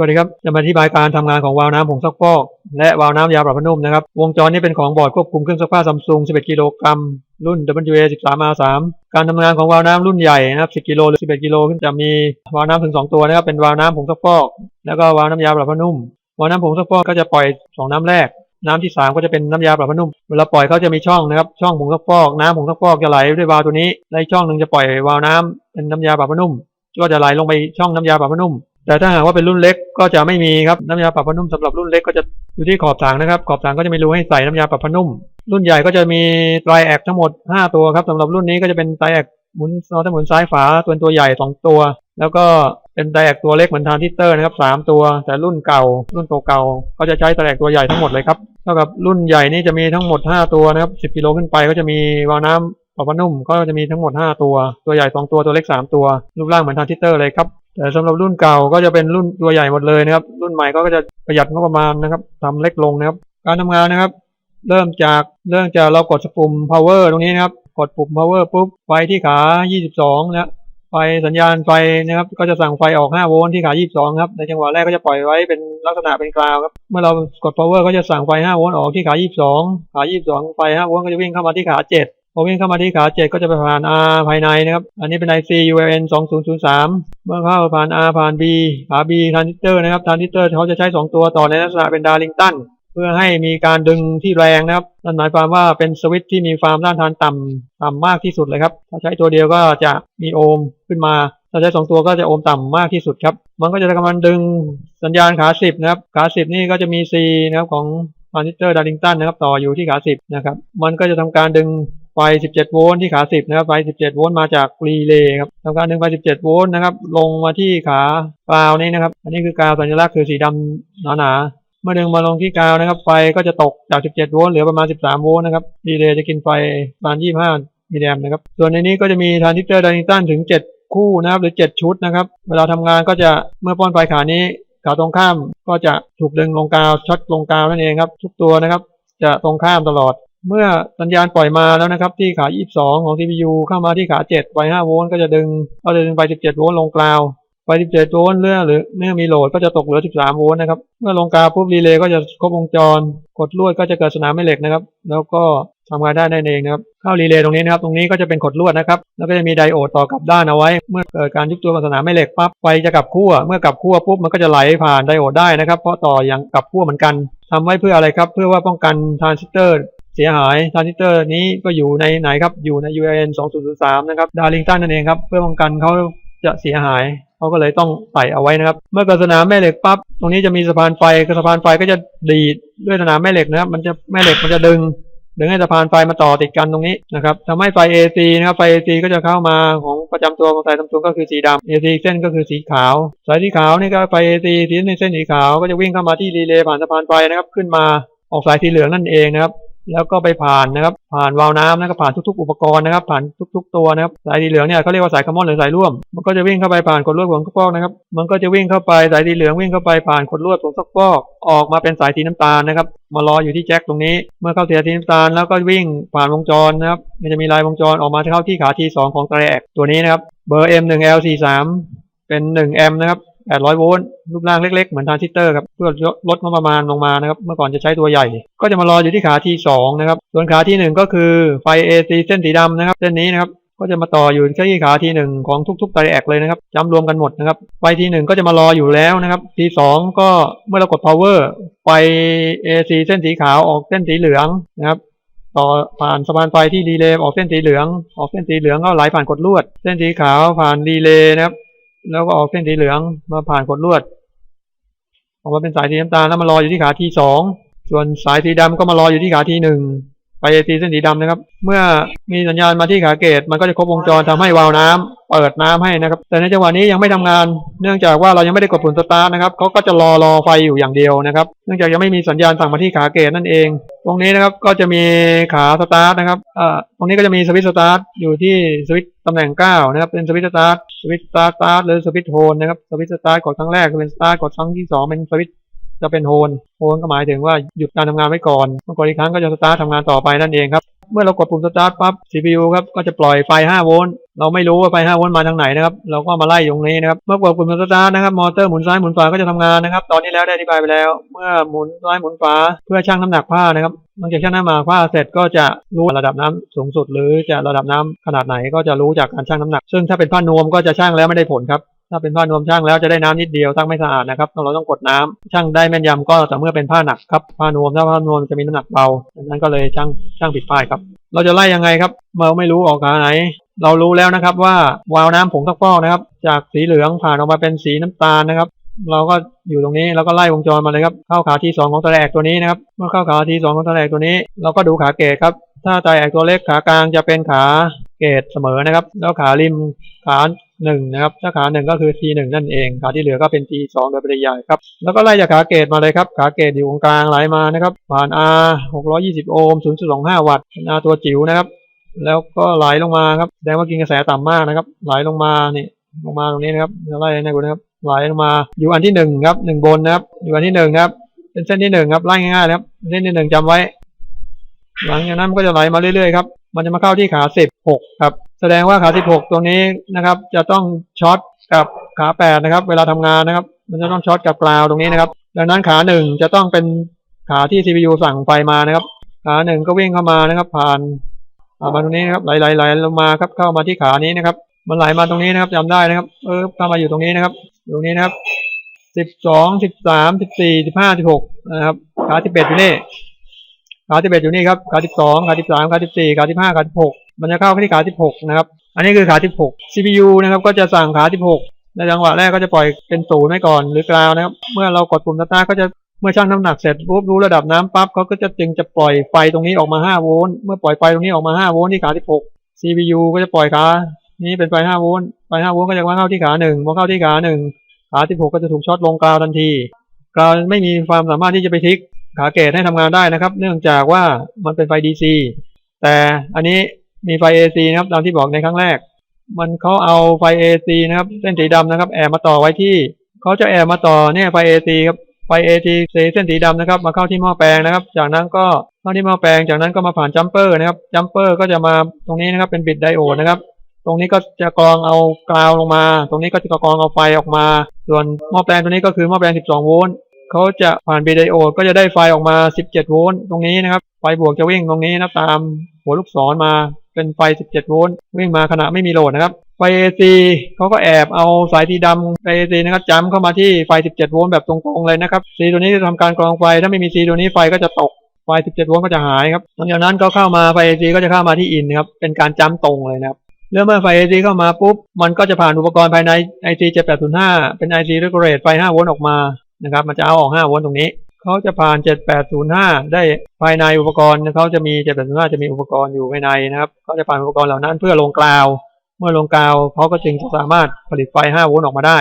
สวัสดีครับจะมาอธิบายการทำงานของวาล์วน้ำผงซักฟอก และวาล์วน้ำยาปรับผ้านุ่มนะครับ วงจรนี้เป็นของบอร์ดควบคุมเครื่องซักผ้าซัมซุง 11 กิโลกรัม รุ่น WA 13R3 การทำงานของวาล์วน้ำรุ่นใหญ่นะครับ 10 กิโลหรือ 11 กิโลขึ้นจะมีวาล์วน้ำถึง 2 ตัวนะครับ เป็นวาล์วน้ำผงซักฟอก แล้วก็วาล์วน้ำยาปรับผ้านุ่ม วาล์วน้ำผงซักฟอกก็จะปล่อย 2 น้ำแรก น้ำที่ 3 ก็จะเป็นน้ำยาปรับผ้านุ่ม เวลาปล่อยเขาจะมีช่องนะครับ ช่องผงซักฟอก น้ำผงซักฟอกจะไหลด้วยวาล์วตัวนี้และอีกช่องหนึ่งจะปล่อยวาล์วน้ำเป็นน้ำยาปรับผ้านุ่ม ก็จะไหลลงไปช่องน้ำยาปรับผ้านุ่ม แต่ถ้าหากว่าเป็นรุ่นเล็กก็จะไม่มีครับน้ำยาปรับผ้านุ่มสำหรับรุ่นเล็กก็จะอยู่ที่ขอบถังนะครับ ขอบถังก็จะมีรูให้ใส่น้ำยาปรับผ้านุ่ม รุ่นใหญ่ก็จะมีไตรแอกทั้งหมด 5 ตัวครับสำหรับรุ่นนี้ก็จะเป็นไตรแอกหมุนเราจะหมุนซ้ายฝาตัวตัวใหญ่ 2 ตัว แล้วก็เป็นไตรแอกตัวเล็กเหมือนทรานซิสเตอร์นะครับ 3 ตัว แต่รุ่นเก่า รุ่นเก่าๆก็จะใช้ไตรแอกตัวใหญ่ทั้งหมดเลยครับเท่ากับรุ่นใหญ่นี่จะมีทั้งหมด 5 ตัวนะครับ 10 กิโลขึ้นไปก็จะมีวาล์วน้ำปรับผ้านุ่มก็จะมีทั้งหมด 5 ตัว ตัวใหญ่ 2 ตัว ตัวเล็ก 3 ตัว รูปร่างเหมือนทานซิสเตอร์เลยครับ แต่สำหรับรุ่นเก่าก็จะเป็นรุ่นตัวใหญ่หมดเลยนะครับ รุ่นใหม่ก็จะประหยัดงบประมาณนะครับทำเล็กลงนะครับ การทำงานนะครับ เริ่มจากเริ่มจากเรากดปุ่ม power ตรงนี้นะครับ กดปุ่ม power ปุ๊บไฟที่ขา 22 นะไฟสัญญาณไฟนะครับ ก็จะสั่งไฟออก 5 โวลต์ที่ขา 22 ครับ ในจังหวะแรกก็จะปล่อยไว้เป็นลักษณะเป็นกราวครับ เมื่อเรากด power ก็จะสั่งไฟ 5 โวลต์ออกที่ขา 22 ขา 22 ไฟ 5 โวลต์ก็จะวิ่งเข้ามาที่ขา 7 อวิ่งเข้ามาที่ขา7ก็จะไปผ่าน R ภายในนะครับ อันนี้เป็น IC ULN 2003 เมื่อเข้าผ่าน R ผ่าน B ขา B ทรานซิสเตอร์นะครับทรานซิสเตอร์เขาจะใช้ 2 ตัวต่อในลักษณะเป็นดาริงตันเพื่อให้มีการดึงที่แรงนะครับ นั่นหมายความว่าเป็นสวิตช์ที่มีความต้านทานต่ำต่ำมากที่สุดเลยครับ ถ้าใช้ตัวเดียวก็จะมีโอห์มขึ้นมา ถ้าใช้สองตัวก็จะโอห์มต่ำมากที่สุดครับ มันก็จะกำลังดึงสัญญาณขา10นะครับ ขา10นี่ก็จะมี C นะครับของทรานซิสเตอร์ดาริงตันนะครับต่ออยู่ที่ขา10นะครับ มันก็จะทำการดึง ไฟ 17 โวลต์ที่ขา 10 นะครับ ไฟ 17 โวลต์มาจากรีเลย์ครับทำการดึงไฟ 17 โวลต์นะครับ ลงมาที่ขากาวนี่นะครับ อันนี้คือกาวสัญลักษณ์คือสีดำหนาๆ เมื่อดึงมาลงที่กาวนะครับ ไฟก็จะตกจาก 17 โวลต์เหลือประมาณ 13 โวลต์นะครับ รีเลย์จะกินไฟประมาณ 25 มิลลิแอมป์นะครับ ส่วนในนี้ก็จะมีทรานซิสเตอร์ดาริตันถึง 7 คู่นะครับ หรือ 7 ชุดนะครับ เวลาทำงานก็จะเมื่อป้อนไฟขานี้ขาตรงข้ามก็จะถูกดึงลงกาวช็อตลงกาวนั่นเองครับ ทุกตัวนะครับจะตรงข้ามตลอด เมื่อสัญญาณปล่อยมาแล้วนะครับ ที่ขา 22 ของ CPU เข้ามาที่ขา 7 ไฟ 5 โวลต์ก็จะดึงก็จะดึงไป 17 โวลต์ลงกราวไฟ17 โวลต์เรื่อหรือเมื่อมีโหลดก็จะตกเหลือ 13 โวลต์นะครับ เมื่อลงกราวปุ๊บรีเลย์ก็จะครบวงจร กดลวดก็จะเกิดสนามแม่เหล็กนะครับ แล้วก็ทำงานได้นั่นเองนะครับ เข้ารีเลย์ตรงนี้นะครับ ตรงนี้ก็จะเป็นกดลวดนะครับ แล้วก็จะมีไดโอดต่อกลับด้านเอาไว้ เมื่อเกิดการยุบตัวของสนามแม่เหล็กปั๊บไฟจะกลับขั้ว เมื่อกลับขั้วปุ๊บมันก็จะไหลผ่านไดโอดได้นะครับ เพราะต่ออย่างกลับขั้วเหมือนกันทำไว้เพื่ออะไรครับ เพื่อว่าป้องกันทรานซิสเตอร์ เสียหายทรานซิสเตอร์นี้ก็อยู่ในไหนครับ อยู่ใน UAN 2003 นะครับ ดาริงตันนั่นเองครับ เพื่อป้องกันเขาจะเสียหายเขาก็เลยต้องใส่เอาไว้นะครับ เมื่อเกิดสนามแม่เหล็กปั๊บ ตรงนี้จะมีสะพานไฟสะพานไฟก็จะดีดด้วยสนามแม่เหล็กนะครับ มันจะแม่เหล็กมันจะดึง ดึงให้สะพานไฟมาต่อติดกันตรงนี้นะครับทำให้ไฟ AC นะครับ ไฟ AC ก็จะเข้ามาของประจำตัวของสายซัมซุงก็คือสีดำ AC เส้นก็คือสีขาว สายสีขาวนี่ก็ไฟ AC ที่ในเส้นสีขาวก็จะวิ่งเข้ามาที่รีเลย์ผ่านสะพานไฟนะครับ ขึ้นมาออกสายสีเหลืองนั่นเองนะครับ แล้วก็ไปผ่านนะครับ ผ่านวาล์วน้ำนะครับผ่านทุกๆ อุปกรณ์นะครับ ผ่านทุก ๆ ตัวนะครับสายสีเหลืองเนี่ยเขาเรียกว่าสายคาร์บอนหรือสายร่วม มันก็จะวิ่งเข้าไปผ่านกดลวดผงซักฟอกนะครับ มันก็จะวิ่งเข้าไปสายสีเหลืองวิ่งเข้าไปผ่านกดลวดผงซักฟอก ออกมาเป็นสายสีน้ำตาลนะครับ มารออยู่ที่แจ็คตรงนี้ เมื่อเข้าเสียสีน้ำตาลแล้วก็วิ่งผ่านวงจรนะครับ มันจะมีลายวงจรออกมาเข้าที่ขาทีสองของแตรกตัวนี้นะครับ เบอร์ M1L43 เป็น1แอมป์นะครับ 800 โวลต์รูปร่างเล็กๆ เหมือนทรานซิสเตอร์ครับเพื่อลดงบประมาณลงมานะครับเมื่อก่อนจะใช้ตัวใหญ่ ก็จะมารออยู่ที่ขาที่2นะครับส่วนขาที่ 1 ก็คือไฟ AC เส้นสีดำนะครับเส้นนี้นะครับก็จะมาต่ออยู่ที่ขาที่ 1 ของทุกๆไตรแอกเลยนะครับจำรวมกันหมดนะครับไฟที่ 1 ก็จะมารออยู่แล้วนะครับที่2ก็เมื่อเรากด power ไฟ AC เส้นสีขาวออกเส้นสีเหลืองนะครับต่อผ่านสะพานไฟที่รีเลย์ออกเส้นสีเหลือง ออกเส้นสีเหลืองก็ไหลผ่านกดลวด เส้นสีขาวผ่านรีเลย์นะครับ แล้วก็ออกเส้นสีเหลืองมาผ่านกดลวด ออกมาเป็นสายสีน้ำตาลแล้วมารออยู่ที่ขาที่สองส่วนสายสีดำก็มารออยู่ที่ขาที่หนึ่ง ไฟเอซีเส้นสีดำนะครับ เมื่อมีสัญญาณมาที่ขาเกต มันก็จะครบวงจรทำให้วาล์วน้ำเปิดน้ำให้นะครับ แต่ในจังหวะนี้ยังไม่ทำงาน เนื่องจากว่าเรายังไม่ได้กดปุ่มสตาร์ทนะครับเขาก็จะรอรอไฟอยู่อย่างเดียวนะครับ เนื่องจากยังไม่มีสัญญาณสั่งมาที่ขาเกตนั่นเอง ตรงนี้นะครับก็จะมีขาสตาร์ทนะครับอ่าตรงนี้ก็จะมีสวิตสตาร์ทอยู่ที่สวิตตำแหน่ง9นะครับเป็นสวิตสตาร์ทสวิตสตาร์ทหรือสวิตโฮนนะครับสวิตสตาร์ทกดครั้งแรกเป็นสตาร์ทกดครั้งที่2เป็นสวิต จะเป็นโฮนโฮนก็หมายถึงว่าหยุดการทำงานไว้ก่อนเมื่อกดอีกครั้งก็จะสตาร์ททำงานต่อไปนั่นเองครับ เมื่อเรากดปุ่มสตาร์ทปั๊บ CPU ครับก็จะปล่อยไฟ 5 โวลต์ เราไม่รู้ว่าไฟ 5 โวลต์มาทางไหนนะครับ เราก็มาไล่ตรงนี้นะครับ เมื่อกดปุ่มสตาร์ทนะครับ มอเตอร์หมุนซ้ายหมุนขวาก็จะทำงานนะครับ ตอนนี้แล้วได้อธิบายไปแล้ว เมื่อหมุนซ้ายหมุนขวาเพื่อชั่งน้ำหนักผ้านะครับหลังจากชั่งน้ำหนักผ้าเสร็จก็จะรู้ระดับน้ำสูงสุด หรือจะระดับน้ำขนาดไหนก็จะรู้จากการชั่งน้ำหนัก ซึ่งถ้าเป็นผ้านวมก็จะชั่งแล้วไม่ได้ผลครับ ถ้าเป็นผ้านวมช่างแล้วจะได้น้ำนิดเดียวช่างไม่สะอาดนะครับเราต้องกดน้ำช่างได้แม่นยำก็แต่อเมื่อเป็นผ้าหนักครับผ้านวมถ้าผ้านวมจะมีน้ำหนักเบาดังนั้นก็เลยช่างช่างผิดพลาดครับ เราจะไล่ยังไงครับเราไม่รู้ออกขาไหน เรารู้แล้วนะครับว่าวาล์วน้ำผงซักฟอกนะครับ จากสีเหลืองผ่านออกมาเป็นสีน้ำตาลนะครับเราก็อยู่ตรงนี้แล้วก็ไล่วงจรมาเลยครับเข้าขาที่สองของตัวแรกตัวนี้นะครับเมื่อเข้าขาที่สองของตัวแรกตัวนี้ เราก็ดูขาเกตครับ ถ้าไตแอกตัวเล็กขากลางจะเป็นขาเกตเสมอนะครับ แล้วขาริมขา หนึ่งนะครับถ้าขาหนึ่งก็คือ T หนึ่งนั่นเองขาที่เหลือก็เป็น T สองโดยปริยายครับแล้วก็ไล่จากขาเกตมาเลยครับขาเกตอยู่ตรงกลางไหลมานะครับผ่าน R 620 โอห์ม0.25 วัตต์ R ตัวจิ๋วนะครับ แล้วก็ไหลลงมาครับแสดงว่ากินกระแสต่ำมากนะครับ ไหลลงมานี่ลงมาตรงนี้นะครับไล่ให้ดูนะครับไหลลงมาอยู่อันที่หนึ่งครับหนึ่งบนนะครับอยู่อันที่หนึ่งครับเป็นเส้นที่หนึ่งครับไล่ง่ายๆนะครับเส้นที่หนึ่งจำไว้ หลังจากนั้นมันก็จะไหลมาเรื่อยๆครับมันจะมาเข้าที่ขาสิบหกครับ แสดงว่าขาสิบหกตรงนี้นะครับ จะต้องช็อตกับขาแปดนะครับ เวลาทำงานนะครับ มันจะต้องช็อตกับกราวตรงนี้นะครับ ดังนั้นขาหนึ่งจะต้องเป็นขาที่ CPU สั่งไฟมานะครับ ขาหนึ่งก็วิ่งเข้ามานะครับ ผ่านผ่านมาตรงนี้นะครับไหลไหลไหลลงมาครับเข้ามาที่ขานี้นะครับ มันไหลมาตรงนี้นะครับจำได้นะครับ เออเข้ามาอยู่ตรงนี้นะครับตรงนี้นะครับสิบสองสิบสามสิบสี่สิบห้าสิบหกนะครับ ขาสิบเอ็ดอยู่นี่ ขาที่เบ็ดอยู่นี่ครับขาที่สองขาที่สามขาที่สี่ขาที่ห้าขาที่หกมันจะเข้าที่ขาที่หกนะครับ อันนี้คือขาที่หก CPU นะครับก็จะสั่งขาที่หกในจังหวะแรกก็จะปล่อยเป็นศูนย์ไว้ก่อนหรือกราวนะครับ เมื่อเรากดปุ่มสตาร์ก็จะเมื่อชั่งน้ำหนักเสร็จปุ๊บรู้ระดับน้ำปั๊บเขาก็จะจึงจะปล่อยไฟตรงนี้ออกมา 5 โวลต์เมื่อปล่อยไฟตรงนี้ออกมา 5 โวลต์ที่ขาที่หก CPU ก็จะปล่อยขานี้เป็นไฟ 5 โวลต์ไฟ 5 โวลต์ก็จะมาเข้าที่ขาหนึ่งพอเข้าที่ขาหนึ่งขาที่หกก็จะถูกช็อตลงกราวทันทีกราวไม่มีความสามารถที่จะไปทิก ขาเกตให้ทำงานได้นะครับ เนื่องจากว่ามันเป็นไฟ DC แต่อันนี้มีไฟ AC นะครับตามที่บอกในครั้งแรก มันเขาเอาไฟ AC นะครับ เส้นสีดำนะครับแอบมาต่อไว้ที่เขาจะแอบมาต่อเนี่ยไฟ AC ครับไฟ AC เส้นสีดำนะครับ มาเข้าที่หม้อแปลงนะครับ จากนั้นก็เข้าที่หม้อแปลงจากนั้นก็มาผ่านจัมเปอร์นะครับจัมเปอร์ก็จะมาตรงนี้นะครับเป็นบิดไดโอดนะครับตรงนี้ก็จะกรองเอากราวลงมา ตรงนี้ก็จะกรองเอาไฟออกมา ส่วนหม้อแปลงตัวนี้ก็คือหม้อแปลง 12 โวลต์ เขาจะผ่านบีไดโอดก็จะได้ไฟออกมา 17 โวลต์ตรงนี้นะครับ ไฟบวกจะวิ่งตรงนี้นะตามหัวลูกศรมาเป็นไฟ 17 โวลต์วิ่งมาขณะไม่มีโหลดนะครับ ไฟ AC เขาก็แอบเอาสายทีดำไฟ AC นะครับจ้ำเข้ามาที่ไฟ 17 โวลต์แบบตรงๆเลยนะครับ C ตัวนี้จะทำการกรองไฟ ถ้าไม่มี C ตัวนี้ไฟก็จะตกไฟ 17 โวลต์ก็จะหายครับหลังจากนั้นก็เข้ามาไฟ AC ก็จะเข้ามาที่อินครับ เป็นการจ้ำตรงเลยนะครับเมื่อเมื่อไฟ AC เข้ามาปุ๊บ มันก็จะผ่านอุปกรณ์ภายใน IC 7805 เป็น IC Regulate ไฟ 5 โวลต์ออกมา นะครับ มันจะเอาออก 5 โวลต์ตรงนี้เขาจะผ่าน 7805 ได้ภายในอุปกรณ์เขาจะมี 7805 จะมีอุปกรณ์อยู่ภายในนะครับเขาจะผ่านอุปกรณ์เหล่านั้นเพื่อลงกราว เมื่อลงกราวเขาก็จึงจะสามารถผลิตไฟ 5 โวลต์ออกมาได้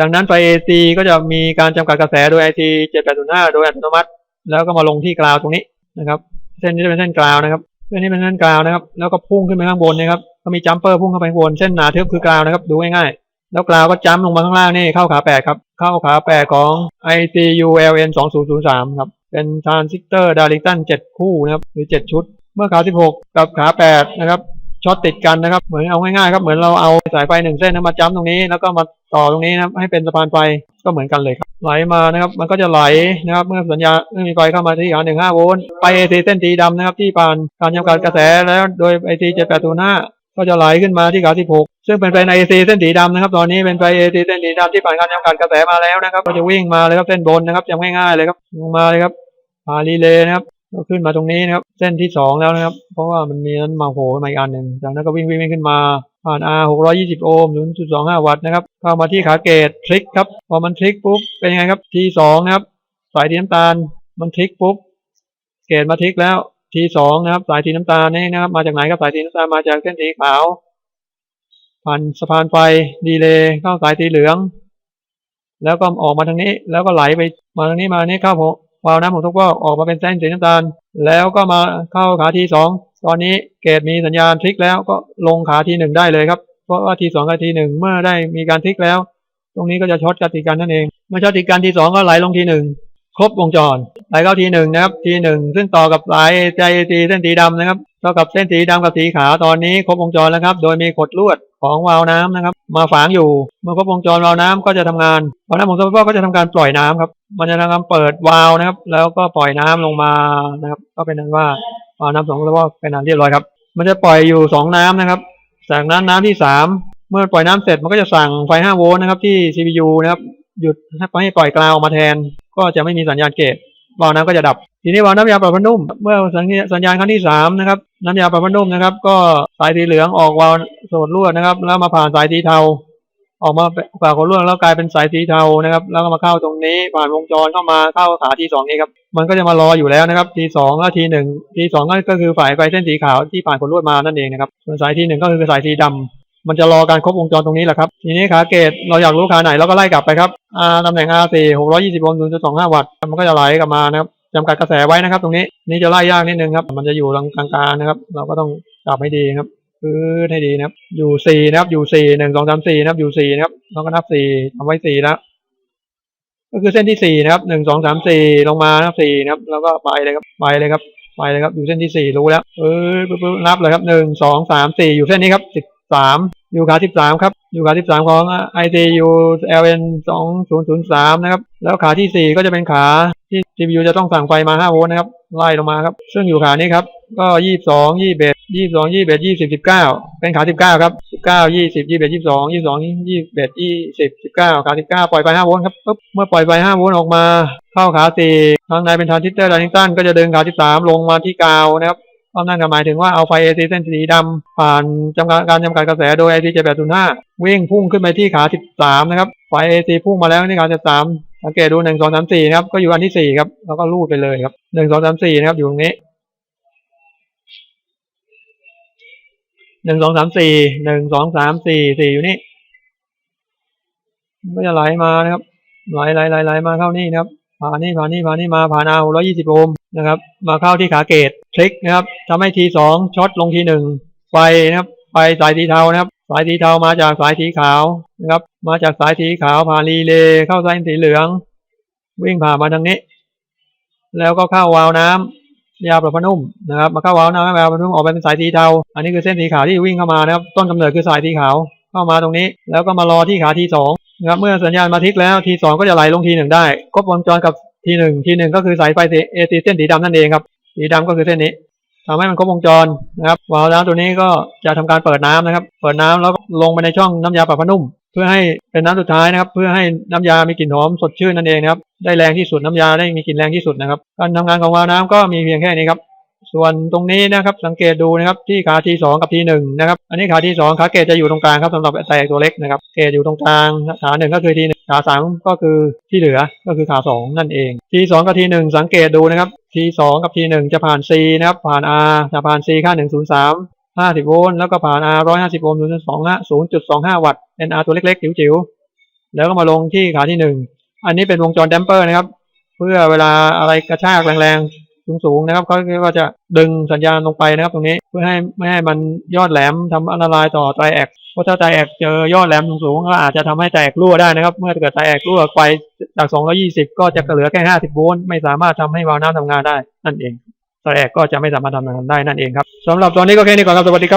ดังนั้นไฟ AC ก็จะมีการจำกัดกระแสโดย IC 7805 โดยอัตโนมัติ แล้วก็มาลงที่กราวตรงนี้นะครับเส้นนี้จะเป็นเส้นกราวนะครับเส้นนี้เป็นเส้นกราวนะครับ แล้วก็พุ่งขึ้นไปข้างบนนะครับก็มีจัมเปอร์พุ่งเข้าไปข้างบนเส้นหนาทึบคือกราวนะครับ ดูง่ายๆ แล้วกราวก็จัมป์ลงมาข้างล่างนี่เข้าขาแปดครับ เข้าขาแปดของ ICULN 2003 ครับ เป็นทรานซิสเตอร์ดาริงตัน7คู่นะครับหรือ 7 ชุด เมื่อขา 16 กับขา 8 นะครับช็อตติดกันนะครับ เหมือนเอาง่ายๆครับ เหมือนเราเอาสายไฟหนึ่งเส้นนะมาจัมป์ตรงนี้ แล้วก็มาต่อตรงนี้นะครับให้เป็นสะพานไฟก็เหมือนกันเลยครับ ไหลมานะครับ มันก็จะไหลนะครับ เมื่อสัญญาณเมื่อมีไฟเข้ามาที่ขาหนึ่งห้าโวลต์ไฟ AC เส้นสีดำนะครับ ที่ผ่านการจำกัดกระแสแล้วโดย IC 7805 ก็จะไหลขึ้นมาที่ขา16ซึ่งเป็นไฟ AC เส้นสีดำนะครับ ตอนนี้เป็นไฟ AC เส้นสีดำที่ผ่านการจำกัดกระแสมาแล้วนะครับ ก็จะวิ่งมาเลยครับเส้นบนนะครับจำง่ายๆเลยครับลงมาเลยครับผ่านรีเลย์นะครับก็ขึ้นมาตรงนี้นะครับ เส้นที่สองแล้วนะครับ เพราะว่ามันมีนั้นมาโผล่มาอีกอันหนึ่งจากนั้นก็วิ่งวิ่งวิ่งขึ้นมาผ่าน R 620 โอห์ม0.25 วัตต์นะครับเข้ามาที่ขาเกตทริกครับพอมันทริกปุ๊บเป็นยังไงครับ T2 นะครับสายทีน้ำตาลมันทริกปุ๊บเกตมาทริกแล้ว T2 นะครับ สายทีน้ำตาลนี่นะครับ มาจากไหนครับสายทีน้ำตาลมาจากเส้นสีขาว ผ่านสะพานไฟดีเลย์เข้าสายสีเหลือง แล้วก็ออกมาทางนี้ แล้วก็ไหลไปมาทางนี้มานี่เข้าผมวาล์วน้ำของทุกว่าออกมาเป็นเส้นสีน้ำตาล แล้วก็มาเข้าขาทีสองตอนนี้เกตมีสัญญาณทริกแล้วก็ลงขาทีหนึ่งได้เลยครับ เพราะว่าทีสองกับทีหนึ่งเมื่อได้มีการทริกแล้ว ตรงนี้ก็จะช็อตกติกันนั่นเองเมื่อช็อตกติกันทีสองก็ไหลลงทีหนึ่ง ครบวงจรสายเข้าทีหนึ่งนะครับ ทีหนึ่งซึ่งต่อกับสายใจตีเส้นสีดำนะครับเท่ากับเส้นสีดำกับสีขาวตอนนี้ครบวงจรแล้วครับ โดยมีขดลวดของวาล์วน้ำนะครับ มาฝังอยู่เมื่อครบวงจรวาล์วน้ำก็จะทำงานวาล์วน้ำของซัพพอร์ก็จะทำการปล่อยน้ำครับ มันจะทำการเปิดวาล์วนะครับ แล้วก็ปล่อยน้ำลงมานะครับ ก็เป็นนั้นว่าวาล์วน้ำของซัพพอร์เป็นอันเรียบร้อยครับ มันจะปล่อยอยู่สองน้ำนะครับจากนั้นน้ำที่สามเมื่อปล่อยน้ำเสร็จมันก็จะสั่งไฟ5โวลต์นะครับที่ CPU นะครับ หยุดให้ให้ปล่อยกราวออกมาแทน ก็จะไม่มีสัญญาณเกตวาล์วน้ำก็จะดับ ทีนี้วาล์วน้ำยาปรับผ้านุ่ม เมื่อสัญญาสัญญาณครั้งที่สามนะครับ น้ำยาปรับผ้านุ่มนะครับ ก็สายสีเหลืองออกวาล์วโสดลวดนะครับ แล้วมาผ่านสายสีเทา ออกมาผ่านขนลวดแล้วกลายเป็นสายสีเทานะครับ แล้วก็มาเข้าตรงนี้ ผ่านวงจรเข้ามาเข้าขาที่สองนี้ครับ มันก็จะมารออยู่แล้วนะครับ ทีสองแล้วทีหนึ่งทีสองก็คือฝ่ายไฟเส้นสีขาวที่ผ่านขนลวดมานั่นเองนะครับ ส่วนสายทีหนึ่งก็คือสายสีดำ มันจะรอการครบวงจรตรงนี้แหละครับ ทีนี้ขาเกตเราอยากรู้ขาไหนเราก็ไล่กลับไปครับตำแหน่ง R4 620โวลต์0.25 วัตต์ มันก็จะไหลกลับมานะครับจำกัดกระแสไว้นะครับ ตรงนี้ นี่จะไล่ยากนิดนึงครับ มันจะอยู่กลางๆนะครับ เราก็ต้องจับให้ดีครับพื้นให้ดีนะครับ อยู่สี่นะครับ อยู่สี่หนึ่งสองสามสี่นะครับ อยู่สี่นะครับเราก็นับสี่ทำไว้สี่แล้ว ก็คือเส้นที่สี่นะครับหนึ่งสองสามสี่ลงมานะครับสี่นะครับ แล้วก็ไปเลยครับ ไปเลยครับ ไปเลยครับ อยู่เส้นที่สี่รู้แล้วเออปึ๊บนับเลยครับหนึ่งสองสามสี่อยู่เส้นนี้ครับ สามอยู่ขาสิบสามครับอยู่ขาสิบสามของ ICU LN สองศูนย์ศูนย์สามนะครับ แล้วขาที่สี่ก็จะเป็นขาที่ CPU จะต้องสั่งไฟมาห้าโวลต์นะครับไล่ลงมาครับ ซึ่งอยู่ขานี้ครับ ก็ยี่สิบสองยี่สิบเอ็ดยี่สิบสองยี่สิบเอ็ดยี่สิบสิบเก้าเป็นขาสิบเก้าครับสิบเก้ายี่สิบยี่สิบเอ็ดยี่สิบสองยี่สิบสองยี่สิบเอ็ดยี่สิบสิบเก้าขาสิบเก้าปล่อยไปห้าโวลต์ครับปุ๊บเมื่อปล่อยไปห้าโวลต์ออกมา เข้าขาสี่ข้างในเป็นทรานซิสเตอร์ไดนิงตันก็จะดึงขาสิบสามลงมาที่กาวนะครับ ก็นั่นก็หมายถึงว่าเอาไฟ AC เส้นสีดำผ่านจำกัดการจำกัดกระแสโดย AC 7805วิ่งพุ่งขึ้นไปที่ขา13นะครับไฟ AC พุ่งมาแล้วที่ขา13สังเกตดู1 2 3 4นะครับ ก็อยู่อันที่4ครับแล้วก็ลูดไปเลยครับ1 2 3 4นะครับอยู่ตรงนี้1 2 3 4 1 2 3 4 4อยู่นี่มันก็จะไหลมานะครับ ไหลไหลไหลไหลมาเข้านี่นะครับผ่านนี่ผ่านนี่ผ่านนี่มาผ่านเอา120โอห์มนะครับ มาเข้าที่ขาเกต คลิกนะครับทำให้ทีสองช็อตลงทีหนึ่งไฟนะครับไฟสายสีเทานะครับ สายสีเทามาจากสายสีขาวนะครับ มาจากสายสีขาวผ่านรีเลย์เข้าสายสีเหลือง วิ่งผ่านมาทางนี้ แล้วก็เข้าวาล์วน้ำยาปรับผ้านุ่มนะครับมาเข้าวาล์วน้ำยาปรับผ้านุ่มออกไปเป็นสายสีเทา อันนี้คือเส้นสีขาวที่วิ่งเข้ามานะครับ ต้นกำเนิดคือสายสีขาวเข้ามาตรงนี้ แล้วก็มารอที่ขาทีสองนะครับเมื่อสัญญาณมาทิกแล้วทีสองก็จะไหลลงทีหนึ่งได้ครบวงจรกับทีหนึ่งทีหนึ่งก็คือสายไฟเอซีเส้นสีดำนั่นเองครับ สีดำก็คือเส้นนี้ทำให้มันครบวงจรนะครับวาล์วน้ำตัวนี้ก็จะทำการเปิดน้ำนะครับ เปิดน้ำแล้วก็ลงไปในช่องน้ำยาปรับผ้านุ่ม เพื่อให้เป็นน้ำสุดท้ายนะครับ เพื่อให้น้ำยามีกลิ่นหอมสดชื่นนั่นเองนะครับ ได้แรงที่สุดน้ำยาได้มีกลิ่นแรงที่สุดนะครับ การทำงานของวาล์วน้ำก็มีเพียงแค่นี้ครับ ส่วนตรงนี้นะครับสังเกตดูนะครับที่ขาทีสองกับทีหนึ่งนะครับ อันนี้ขาทีสองขาเกตจะอยู่ตรงกลางครับสำหรับแตกตัวเล็กนะครับ เกตอยู่ตรงกลางขาหนึ่งก็คือทีหนึ่งขาสามก็คือที่เหลือก็คือขาสองนั่นเอง ทีสองกับทีหนึ่งสังเกตดูนะครับทีสองกับทีหนึ่งจะผ่าน C นะครับ ผ่าน R จะผ่าน C ค่าหนึ่งศูนย์สามห้าสิบโวลต์แล้วก็ผ่าน R ร้อยห้าสิบโอห์มศูนย์สองห้าศูนย์จุดสองห้าวัตต์เป็น R ตัวเล็กๆจิ๋วๆแล้วก็มาลงที่ขาที่หนึ่งอันนี้เป็นวงจรแดมเปอร์นะครับ เพื่อเวลาอะไรกระชากแรงๆ สูงๆนะครับเขาก็จะดึงสัญญาณลงไปนะครับ ตรงนี้เพื่อให้ไม่ให้มันยอดแหลมทำอันตรายต่อไตรแอกเพราะถ้าไตรแอกเจอยอดแหลมสูงๆก็อาจจะทำให้แอกรั่วได้นะครับ เมื่อเกิดไตรแอกรั่วไปจาก 220 ก็จะเหลือแค่ 50 โวลต์ไม่สามารถทำให้วาล์วน้ำทำงานได้นั่นเองไตรแอกก็จะไม่สามารถทำงานได้นั่นเองครับสำหรับตอนนี้ก็แค่นี้ก่อนครับสวัสดีครับ